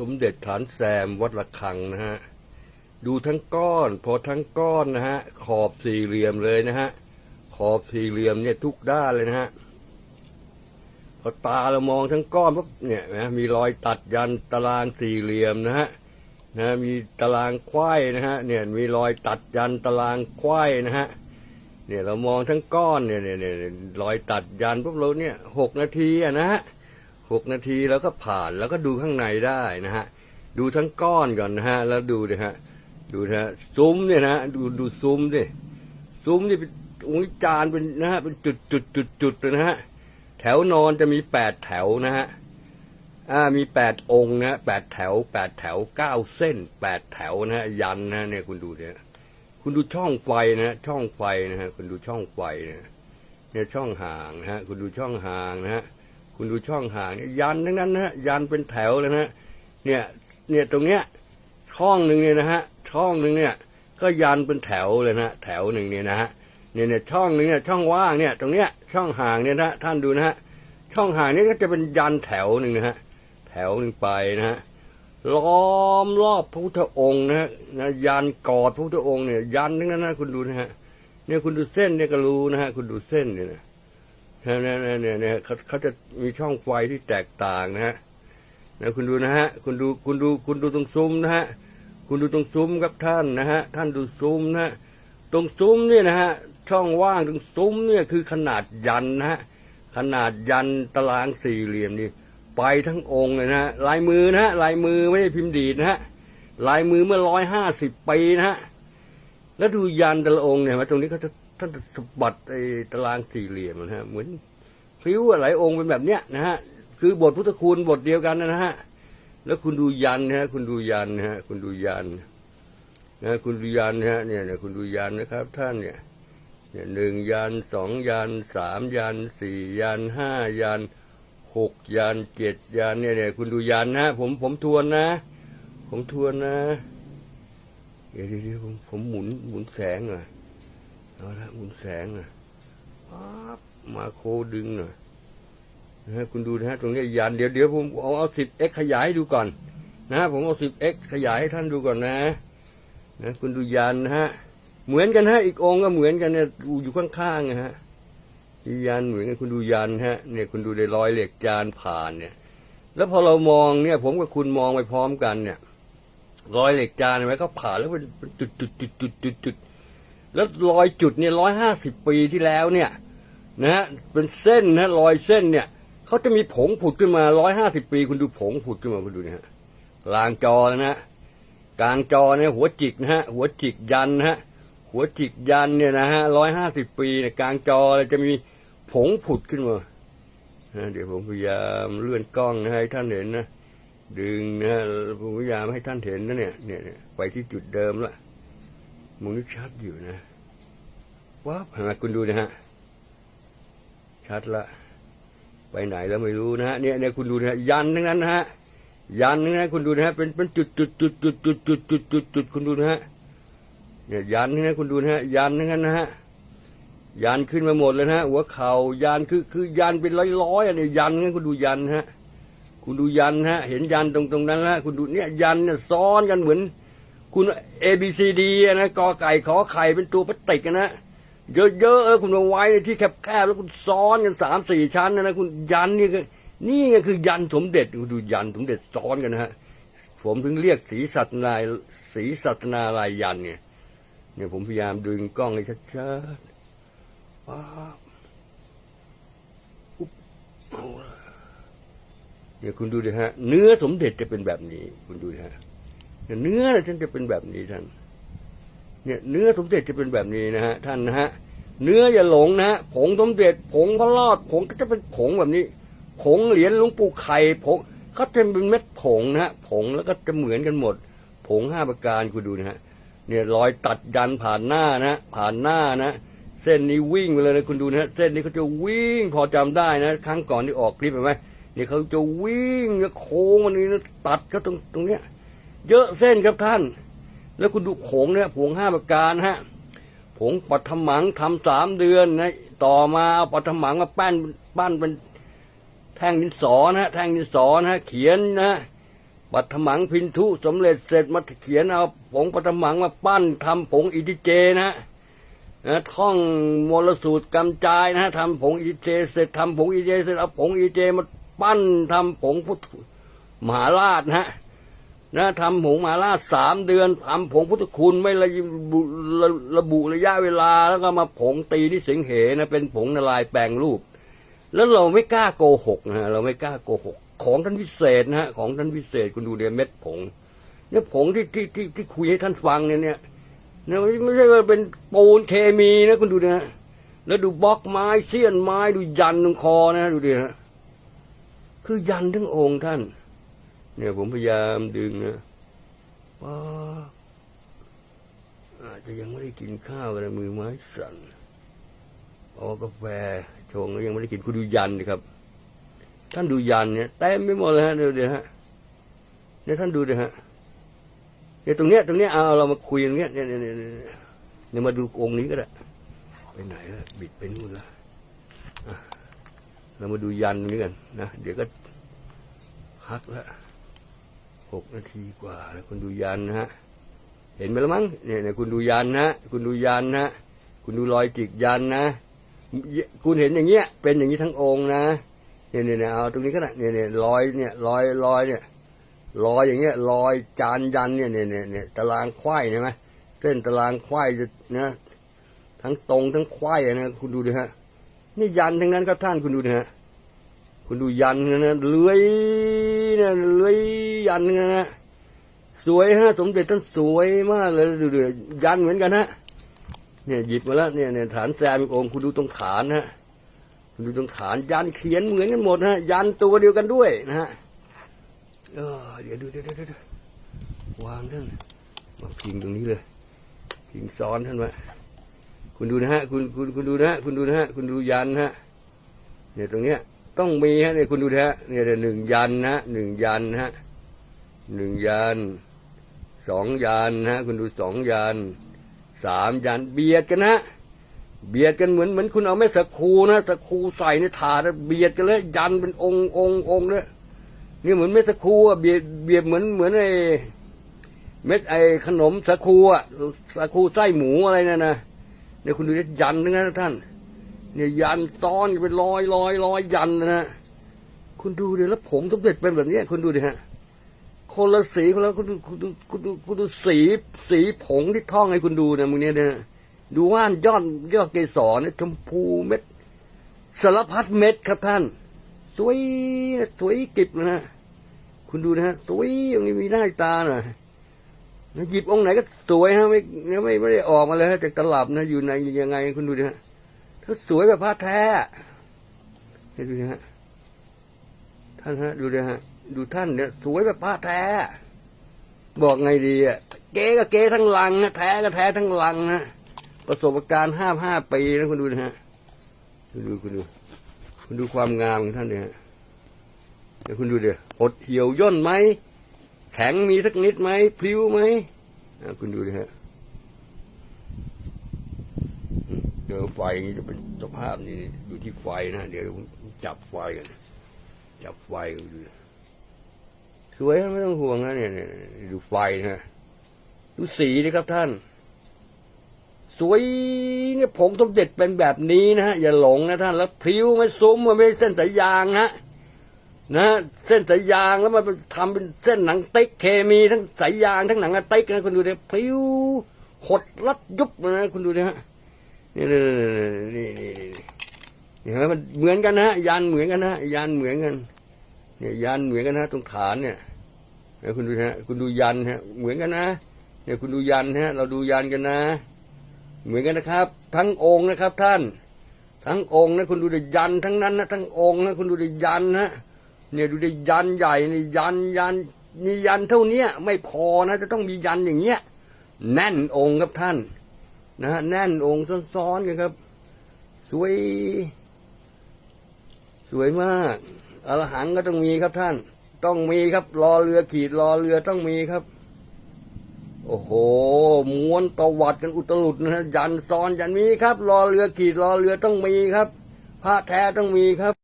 สมเด็จฐานแซมวัดระฆังนะฮะ ดูทั้งก้อน พอทั้งก้อนนะฮะ ขอบสี่เหลี่ยมเลยนะฮะ ขอบสี่เหลี่ยมเนี่ยทุกด้านเลยนะฮะ พอตาเรามองทั้งก้อนปุ๊บเนี่ยนะมีรอยตัดยันตารางสี่เหลี่ยมนะฮะนะมีตารางควายนะฮะเนี่ยมีรอยตัดยันตารางควายนะฮะเนี่ยเรามองทั้งก้อนเนี่ยเนี่ยเนี่ยรอยตัดยันปุ๊บเราเนี่ยหกนาทีอะนะฮะ หกนาทีแล้วก็ผ่านแล้วก็ดูข้างในได้นะฮะดูทั้งก้อนก่อนนะฮะแล้วดูนะฮะดูนะฮะซุ้มเนี่ยนะดูดูซุ้มดิซุ้มนี่เป็นอุ้ยจานเป็นนะฮะเป็นจุดจุดจุดจุดเลยนะฮะแถวนอนจะมีแปดแถวนะฮะอ่ามีแปดองค์นะแปดแถวแปดแถวเก้าเส้นแปดแถวนะฮะยันนะเนี่ยคุณดูเนี่ยคุณดูช่องไฟนะช่องไฟนะฮะคุณดูช่องไฟเนี่ยเนี่ยช่องห่างนะฮะคุณดูช่องห่างนะฮะ คุณดูช่องห่างยยันทั้งนั้นนะฮะยันเป็นแถวเลยนะฮะเนี่ยเนี่ยตรงเนี้ยช่องหนึ่งเนี่ยนะฮะช่องหนึ่งเนี่ยก็ยันเป็นแถวเลยนะแถวหนึ่งเนี่ยนะฮะเนี่ยเนี่ยช่องหนึ่งเนี่ยช่องว่างเนี่ยตรงเนี้ยช่องห่างเนี่ยนะท่านดูนะฮะช่องห่างนี้ก็จะเป็นยันแถวหนึ่งนะฮะแถวหนึ่งไปนะฮะล้อมรอบพระพุทธองค์นะฮะนะยันกอดพระพุทธองค์เนี่ยยันทั้งนั้นนะคุณดูนะฮะเนี่ยคุณดูเส้นเนี่ยก็รู้นะฮะคุณดูเส้นเนี่ยนะ เนี่ยเนี่ยเนี่ยเนี่ยเขาเขาจะมีช่องไฟที่แตกต่างนะฮะนะคุณดูนะฮะคุณดูคุณดูคุณดูตรงซุ้มนะฮะคุณดูตรงซุ้มครับท่านนะฮะท่านดูซุ้มนะฮะตรงซุ้มเนี่ยนะฮะช่องว่างตรงซุ้มเนี่ยคือขนาดยันนะฮะขนาดยันตารางสี่เหลี่ยมนี่ไปทั้งองค์เลยนะฮะลายมือนะฮะลายมือไม่ได้พิมพ์ดีดนะฮะลายมือเมื่อร้อยห้าสิบปีนะฮะแล้วดูยันแต่ละองค์เนี่ยมาตรงนี้เขาจะ ท่านสบัดไอ้ตารางสี่เหลี่ยมนะฮะเหมือนพิ้วหลายองค์เป็นแบบเนี้ยนะฮะคือบทพุทธคุณบทเดียวกันนะฮะแล้วคุณดูยันนะฮะคุณดูยันนะฮะคุณดูยันนะคุณดูยันนะฮะเนี่ยเนี่ยคุณดูยันนะครับ ท่านเนี่ยเนี่ยหนึ่งยันสองยันสามยันสี่ยันห้ายันหกยันเจ็ดยันเนี่ยเนี่ยคุณดูยันนะผมผมทวนนะ ผมทวนนะ เดี๋ยวเดี๋ยวเดี๋ยวผมผมหมุนหมุนแสงหน่อย เอาละหมุนแสงหน่อยมาโคดึงหน่อยนะฮะคุณดูนะฮะตรงนี้ยันเดี๋ยวเดี๋ยวผมเอาเอาสิบเอ็กขยายดูก่อน นะ ผมเอาสิบเอ็กขยายให้ท่านดูก่อนนะ นะ คุณดูยันนะฮะ เหมือนกันฮะ อีกองก็เหมือนกันเนี่ยอยู่ข้างๆนะฮะยันเหมือนกันคุณดูยันฮะ เนี่ยคุณดูได้รอยเหล็กจานผ่านเนี่ย แล้วพอเรามองเนี่ย ผมกับคุณมองไปพร้อมกันเนี่ย รอยเหล็กจานไหมเขาผ่านแล้วเป็นเป็นจุดจุดจุดจุดจุดจุด แล้วรอยจุดเนี่ยร้อยห้าสิบปีที่แล้วเนี่ยนะฮะเป็นเส้นนะรอยเส้นเนี่ยเขาจะมีผงผุดขึ้นมาร้อยห้าสิบปี คุณดูผงผุดขึ้นมาคุณดูนี่ยฮะกลางจอแล้วนะกลางจอเนี่ยหัวจิกนะฮะหัวจิกยันนะฮะหัวจิกยันเนี่ยนะฮะร้อยห้าสิบปีเนี่ยกลางจอจะมีผงผุดขึ้นมาเดี๋ยวผมพยายามเลื่อนกล้องนะให้ท่านเห็นนะดึงนะผมพยายามให้ท่านเห็นนะเนี่ยเนี่ยเนี่ยไปที่จุดเดิมละ มุมนี้ชัดอยู่นะว้าวเห็นไหมคุณดูนะฮะ ชัดละ ไปไหนแล้วไม่รู้นะฮะเนี่ยเนี่ยคุณดูนะฮะยันทั้งนั้นนะฮะยันนะฮะคุณดูนะฮะเป็นเป็นจุดจุดจุดจุดจุดจุดจุดจุดจุดคุณดูนะฮะเนี่ยยันนะฮะคุณดูนะฮะยันทั้งนั้นนะฮะยันขึ้นมาหมดเลยนะฮะหัวเข่ายันคือคือยันเป็นร้อยร้อยๆอันนี้ยันนคุณดูยันฮะ คุณดูยันฮะ เห็นยันตรงตรงนั้นนะคุณดูเนี่ยยันเนี่ยซ้อนกันเหมือน คุณ A B C D นะกอไก่ขอไข่เป็นตัวพลาสติกอะนะ เยอะๆเออคุณเอาไว้ในที่แคบๆแล้วคุณซ้อนกันสามสี่ชั้นนะนะคุณยันนี่ก็นี่ไงคือยันสมเด็จดูยันสมเด็จซ้อนกันนะฮะผมถึงเรียกสีสัตนายสีสัตนาลายยันเนี่ย เนี่ยผมพยายามดึงกล้องให้ชัดๆป๊าบอุ๊บเนี่ยคุณดูดิฮะ เนื้อสมเด็จจะเป็นแบบนี้ คุณดูดิฮะ เนื้อท่านจะเป็นแบบนี้ท่าน เนี่ยเนื้อสมเด็จจะเป็นแบบนี้นะฮะท่านนะฮะเนื้ออย่าหลงนะฮะผงสมเด็จผงพระรอดผงก็จะเป็นผงแบบนี้ ผงเหรียญหลวงปู่ไข่ผงเขาจะเป็นเม็ดผงนะฮะผงแล้วก็จะเหมือนกันหมด ผงห้าประการคุณดูนะฮะเนี่ยรอยตัดยันผ่านหน้านะผ่านหน้านะเส้นนี้วิ่งไปเลยนะคุณดูนะเส้นนี้เขาจะวิ่งพอจำได้นะ ครั้งก่อนที่ออกคลิปเห็นไหมเนี่ยเขาจะวิ่งนะโค้งมันนี่นะตัดก็ตรงตรงเนี้ย เยอะเส้นครับท่าน แล้วคุณดูผงเนี่ยผงห้าประการฮะผงปัทมังทำสามเดือนนะต่อมาเอาปัทมังมาปั้นปั้นเป็นแท่งดินสอนะฮะแท่งดินสอนะฮะเขียนนะปัทมังพินทุสำเร็จเสร็จมาเขียนเอาผงปัทมังมาปั้นทำผงอิทิเจนะนะท่องมลสูตรกำจายนะทำผงอิทิเจเสร็จทำผงอิทิเจเสร็จเอาผงอิทิเจมาปั้นทำผงพุทธมหาราชนะฮะ นะทำผงมหาราสามเดือนทำผงพุทธคุณไม่ระบุระระบุระยะเวลาแล้วก็มาผงตีที่สิงเหนะเป็นผงนารายแปลงรูป แล้วเราไม่กล้าโกหกนะฮะเราไม่กล้าโกหก ของท่านพิเศษนะฮะของท่านพิเศษคุณดูเดียเม็ดผงเนี่ยผงที่ที่ที่ที่คุยให้ท่านฟังเนี่ยเนี่ยเนี่ยไม่ใช่ว่าเป็นปูนเคมีนะคุณดูนะฮะแล้วดูบล็อกไม้เสี้ยนไม้ดูยันตรงคอนะดูดิฮะคือยันทั้งองค์ท่าน เนี่ยผมพยายามดึงนะว้าอาจจะยังไม่ได้กินข้าวกันนะมือไม้สั่นอ๋อกาแฟชงแล้วยังไม่ได้กินคุณดูยันดิครับ ท่านดูยันเนี่ยเต็มไปหมดเลยฮะเดี๋ยวเดี๋ยวฮะเนี่ยท่านดูดิฮะเนี่ยตรงเนี้ยตรงเนี้ยเอาเรามาคุยตรงเนี้ยเนี่ยเนี่ยเนี่ยเนี่ยเนี่ยมาดูองค์นี้ก็ได้ไปไหนแล้วบิดไปนู่นล่ะเรามาดูยันตรงนี้กันนะเดี๋ยวก็พักแล้ว หกนาทีกว่าแล้วคุณดูยันนะฮะเห็นไหมละมั้งเนี่ยเนี่ยคุณดูยันนะคุณดูยันนะคุณดูรอยจิกยันนะคุณเห็นอย่างเงี้ย เป็นอย่างนี้ทั้งองค์นะเนี่ยเนี่ยเนี่ยเอาตรงนี้ก็ได้เนี่ยเนี่ยรอยเนี่ยรอยรอยเนี่ยรอยอย่างเงี้ยรอยจานยันเนี่ยเนี่ยเนี่ยเนี่ยตารางไขว้ใช่ไหมเส้นตารางไขว้จะนะทั้งตรงทั้งไขว้นะคุณดูดิฮะนี่ยันทั้งนั้นครับท่านคุณดูดิฮะ คุณดูยันนะนะเลื้อยนะเลื้อยยันนะนะสวยฮะ สมเด็จท่านสวยมากเลยดูดิยันเหมือนกันฮะเนี่ยหยิบมาแล้วเนี่ยเนี่ยฐานแซมอีกองค์คุณดูตรงฐานนะฮะคุณดูตรงฐานยันเขียนเหมือนกันหมดฮะยันตัวเดียวกันด้วยนะฮะเออเดี๋ยวดูเดี๋ยวดี๋ยวเดี๋ยววางท่านมาพิงตรงนี้เลยพิงซ้อนท่านไว้คุณดูนะฮะคุณคุณคุณดูนะฮะคุณดูนะฮะคุณดูยันฮะเนี่ยตรงเนี้ย ต้องมีฮะเนี่ยคุณดูนะฮะเนี่ยหนึ่งยันนะหนึ่งยันฮะหนึ่งยันสองยันฮะคุณดูสองยันสามยันเบียดกันนะเบียดกันเหมือนเหมือนคุณเอาแม่สกครูนะสกครูใส่ในถาดเบียดกันเลยยันเป็นองค์องค์องค์เลยนี่เหมือนเม็ดสกครูอะเบียดเบียดเหมือนเหมือนไอเม็ดไอขนมสกครูอะสกครูไส้หมูอะไรนั่นนะเนี่ยคุณดูยันทั้งนั้นนะท่าน เนี่ยยันซ้อนกันเป็นรอยรอยรอยยันนะฮะคุณดูดิแล้วผมสมเด็จเป็นแบบนี้คุณดูดิฮะคนละสีคนละคุณดูคุณดูคุณดูคุณดูสีสีผงที่ท่องให้คุณดูนะมึงเนี่ยนะดูว่านยอดยอดเกสรเนี่ยชมพูเม็ดสารพัดเม็ดครับท่าน สวยนะสวยกิบนะฮะคุณดูนะฮะสวยอย่างนี้มีหน้าตาหน่อยนะหยิบองค์ไหนก็สวยฮะไม่ไม่ไม่ได้ออกมาเลยฮะจากตลับนะอยู่ในยังไงคุณดูดิฮะ ถ้าสวยแบบผ้าแท้ให้ดูนะฮะท่านฮะดูนะฮะ ดูท่านเนี่ยสวยแบบผ้าแท้ บอกไงดีอะเก๋ก็เก๋ทั้งลังนะแท้ก็แท้ทั้งลังนะประสบการณ์ห้าห้าปีนะคุณดูนะฮะคุณดูคุณดูคุณดูความงามของท่านเนี่ยฮะเดี๋ยวคุณดูเดี๋ยวหดเหี่ยวย่นไหมแข็งมีสักนิดไหมพลิ้วไหมอะคุณดูดิฮะ เจอไฟนี่จะเป็นสภาพนี้อยู่ที่ไฟนะเดี๋ยวจับไฟกันจับไฟดูสวยไม่ต้องห่วงนะเนี่ยดูไฟนะดูสีนี่ครับท่าน สวยเนี่ยผมสมเด็จเป็นแบบนี้นะฮะอย่าหลงนะท่านแล้วพิ้วไม่ซุ้มมันไม่เส้นสายยางนะนะเส้นสายยางแล้วมันทำเป็นเส้นหนังติ๊กเคมีทั้งสายยางทั้งหนังอะติ๊กนะคุณดูดิพลิ้วขดรัดยุบนะคุณดูดิฮะ นี่นี่นี่นี่นี่นี่เห็นไหมมันเหมือนกันนะยันเหมือนกันนะยันเหมือนกันเนี่ยยันเหมือนกันนะตรงฐานเนี่ยเดี๋ยวคุณดูนะคุณดูยันฮะเหมือนกันนะเนี่ยคุณดูยันฮะเราดูยันกันนะ เหมือนกันนะครับ ทั้งองค์นะครับ ท่าน ทั้งองค์นะคุณดูดิยันทั้งนั้นนะทั้งองค์นะคุณดูดิยันนะเนี่ยดูดิยันใหญ่นี่ยันยันมียันเท่าเนี้ย ไม่พอนะ จะต้องมียันอย่างเงี้ยแน่นองค์ครับท่าน นะฮะแน่นองค์ซ้อนๆกันครับ สวย สวยมากอรหังก็ต้องมีครับท่าน ต้องมีครับ รอเรือขีดรอเรือต้องมีครับ โอ้โหม้วนตวัดกันอุตลุดนะฮะยันซ้อนยันมีครับ รอเรือขีดรอเรือต้องมีครับพระแท้ต้องมีครับ